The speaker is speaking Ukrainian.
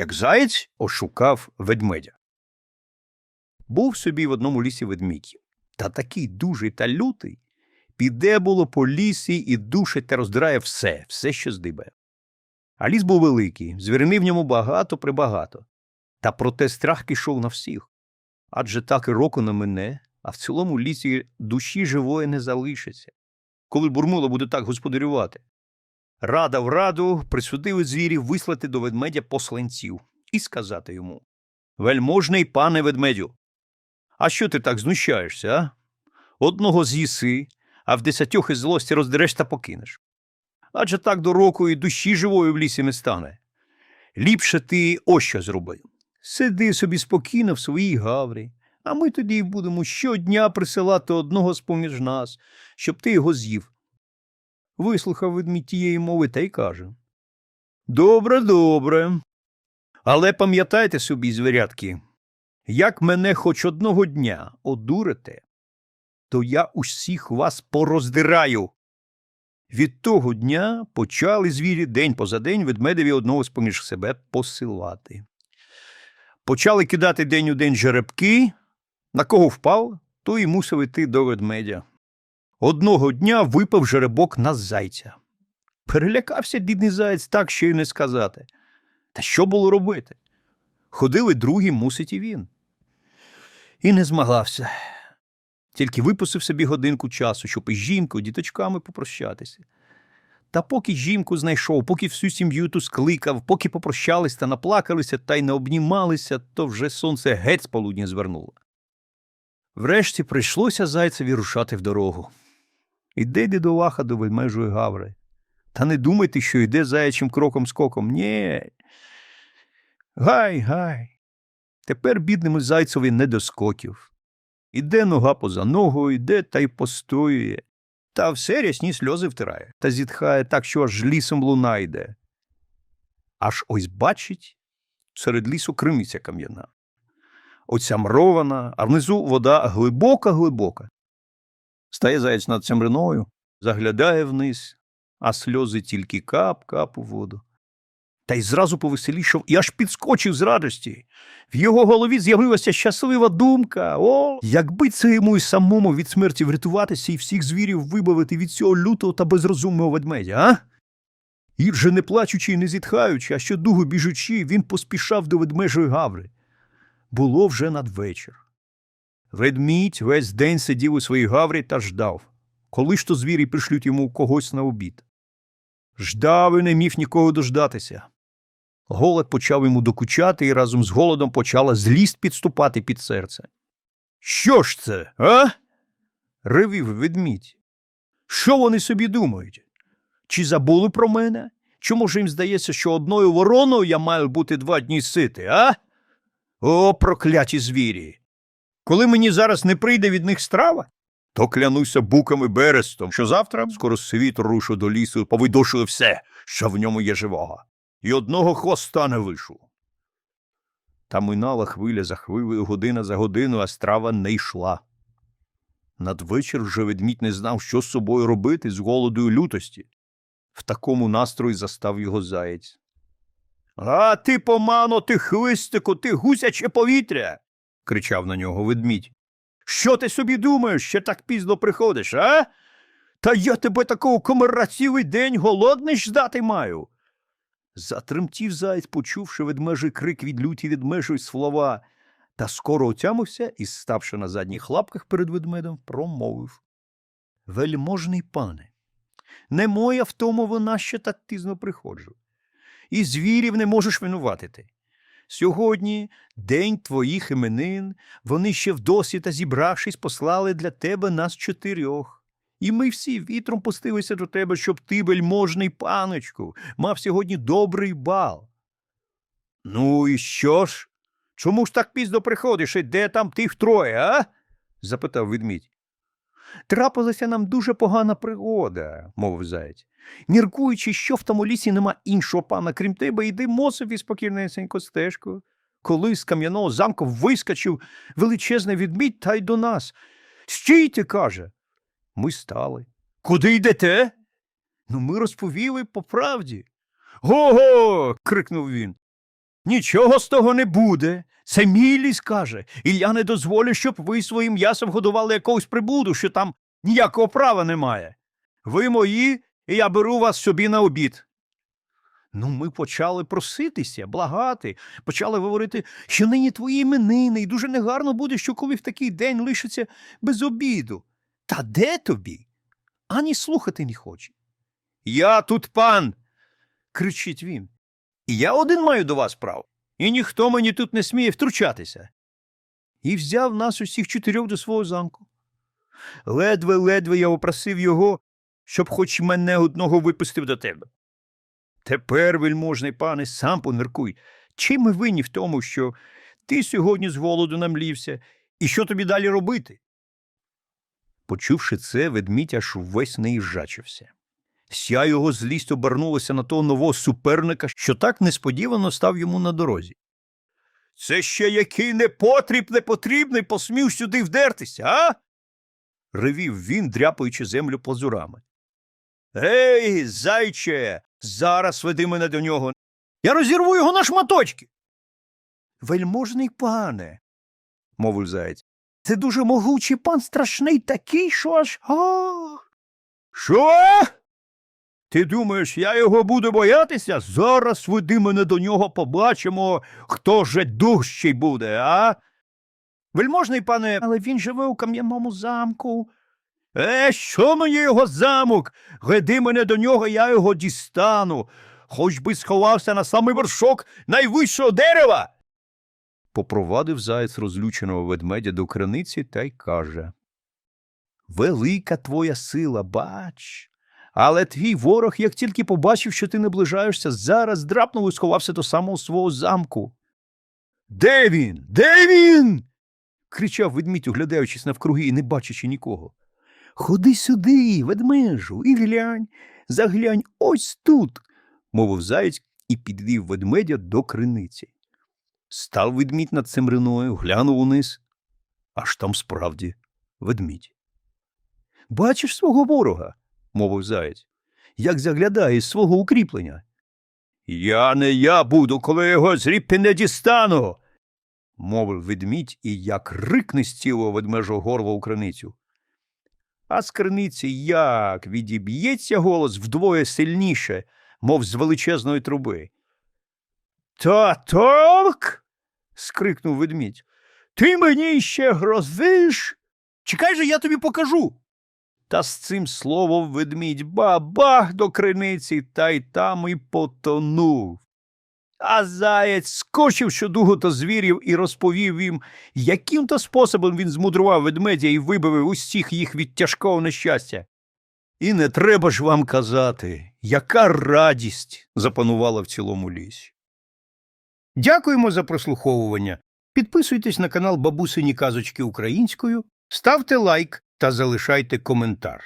як заєць ошукав ведмедя. Був собі в одному лісі ведмідь, та такий дужий та лютий, піде було по лісі і душить та роздирає все, все, що здибає. А ліс був великий, звірини в ньому багато прибагато. Та проте страх кишов на всіх. Адже так і року не мине, а в цілому лісі душі живої не залишиться, коли бурмуло буде так господарювати. Рада в раду присудили звірів вислати до ведмедя посланців і сказати йому Вельможний пане ведмедю, а що ти так знущаєшся, а? Одного з'їси, а в десятьох із злості роздереш та покинеш. Адже так до року і душі живої в лісі не стане. Ліпше ти ось що зроби. Сиди собі спокійно в своїй гаврі, а ми тоді будемо щодня присилати одного з поміж нас, щоб ти його з'їв. Вислухав ведмідь тієї мови та й каже Добре, добре. Але пам'ятайте собі, звірятки, як мене хоч одного дня одурите, то я усіх вас пороздираю. Від того дня почали звірі день поза день ведмедеві одного з поміж себе посилати. Почали кидати день у день жеребки, на кого впав, той і мусив іти до ведмедя. Одного дня випав жеребок на зайця. Перелякався бідний заєць так, що й не сказати. Та що було робити? Ходили другі, мусить і він. І не змагався. Тільки випустив собі годинку часу, щоб із жінкою, діточками попрощатися. Та поки жінку знайшов, поки всю сім'ю ту скликав, поки попрощались та наплакалися та й не обнімалися, то вже сонце геть з полудня звернуло. Врешті прийшлося зайцеві рушати в дорогу. Іде дідолаха до вельмежої гаври. Та не думайте, що йде заячим кроком скоком. Ні. Гай, гай. Тепер бідному зайцеві не до скоків. Іде нога поза ногою, йде та й постоює. Та все рясні сльози втирає та зітхає так, що аж лісом луна йде. Аж ось бачить серед лісу кримиця кам'яна. Оця мрована, а внизу вода глибока-глибока. Стає заєць над цямриною, заглядає вниз, а сльози тільки кап-кап у воду. Та й зразу повеселішав і аж підскочив з радості. В його голові з'явилася щаслива думка. О, якби це йому й самому від смерті врятуватися і всіх звірів вибавити від цього лютого та безрозумного ведмедя, а? І вже не плачучи і не зітхаючи, а щодугу біжучи, він поспішав до ведмежої гаври. Було вже надвечір. Ведмідь весь день сидів у своїй гаврі та ждав, коли ж то звірі пришлють йому когось на обід. Ждав і не міг нікого дождатися. Голод почав йому докучати, і разом з голодом почала злість підступати під серце. Що ж це, а? ревів ведмідь. Що вони собі думають? Чи забули про мене? Чи може їм здається, що одною вороною я маю бути два дні сити, а? О, прокляті звірі! Коли мені зараз не прийде від них страва, то клянуся буками берестом, що завтра скоро світ рушу до лісу, повидушили все, що в ньому є живого, і одного хвоста не вишу. Та минала хвиля за хвилею, година за годину, а страва не йшла. Надвечір вже ведмідь не знав, що з собою робити з голоду і лютості. В такому настрої застав його заєць. А ти, помано, ти хвистику, ти гусяче повітря. Кричав на нього ведмідь. Що ти собі думаєш, що так пізно приходиш, а? Та я тебе такого комара цілий день голодний ждати маю. Затремтів заєць, почувши ведмежий крик від люті ведмежої слова, та скоро отямився і, ставши на задніх лапках перед ведмедем, промовив. Вельможний пане, не моя в тому вона, що так пізно приходжу. І звірів не можеш винуватити. Сьогодні день твоїх іменин, вони ще вдосі та зібравшись, послали для тебе нас чотирьох. І ми всі вітром пустилися до тебе, щоб ти, вельможний паночку, мав сьогодні добрий бал. Ну і що ж? Чому ж так пізно приходиш і де там тих троє, а? запитав ведмідь. Трапилася нам дуже погана пригода, мовив заєць. Міркуючи, що в тому лісі нема іншого пана, крім тебе, йдемо собі спокійнесенько стежкою. Коли з кам'яного замку вискочив величезний відмідь та й до нас. Стійте, каже. Ми стали. Куди йдете? Ну, ми розповіли по правді. Го-го. крикнув він. Нічого з того не буде. Це мій ліс каже, і я не дозволю, щоб ви своїм м'ясом годували якогось прибуду, що там ніякого права немає. Ви мої, і я беру вас собі на обід. Ну, ми почали проситися, благати, почали говорити, що нині твої іменини, і дуже негарно буде, що коли в такий день лишиться без обіду. Та де тобі? Ані слухати не хоче. Я тут пан. кричить він. І я один маю до вас право, і ніхто мені тут не сміє втручатися. І взяв нас усіх чотирьох до свого замку. Ледве-ледве я попросив його, щоб хоч мене одного випустив до тебе. Тепер, вельможний пане, сам поміркуй, чим ми винні в тому, що ти сьогодні з голоду намлівся, і що тобі далі робити? Почувши це, ведмідь аж весь неїжачився. Вся його злість обернулася на того нового суперника, що так несподівано став йому на дорозі. Це ще який непотріб непотрібний посмів сюди вдертися, а? ревів він, дряпаючи землю позурами. Ей, зайче, зараз веди мене до нього. Я розірву його на шматочки. Вельможний пане, мовив заєць, це дуже могучий пан страшний такий, що аж. Що? Ти думаєш, я його буду боятися? Зараз веди мене до нього, побачимо, хто же дужчий буде, а? Вельможний пане, але він живе у кам'яному замку. Е, що мені його замок? Веди мене до нього, я його дістану. Хоч би сховався на самий вершок найвищого дерева. Попровадив заєць розлюченого ведмедя до криниці та й каже Велика твоя сила, бач. Але твій ворог, як тільки побачив, що ти наближаєшся, зараз драпнув і сховався до самого свого замку. Де він? Де він? кричав ведмідь, оглядаючись навкруги і не бачачи нікого. Ходи сюди, ведмежу, і глянь, заглянь ось тут, мовив заєць і підвів ведмедя до криниці. Став ведмідь над цимриною, глянув униз. Аж там справді ведмідь. Бачиш свого ворога, мовив заєць, як заглядає з свого укріплення. Я не я буду, коли його зріпи не дістану, мовив ведмідь і як рикне з цілого ведмежого горла у криницю. А з криниці як відіб'ється голос вдвоє сильніше, мов з величезної труби. Та так. скрикнув ведмідь. Ти мені ще грозиш? Чекай же, я тобі покажу. Та з цим словом ведмідь бабах до криниці та й там і потонув. А заєць скочив щодугу до звірів і розповів їм, яким то способом він змудрував ведмедя і вибавив усіх їх від тяжкого нещастя. І не треба ж вам казати, яка радість запанувала в цілому лісі. Дякуємо за прослуховування. Підписуйтесь на канал Бабусині Казочки Українською, ставте лайк та залишайте коментар.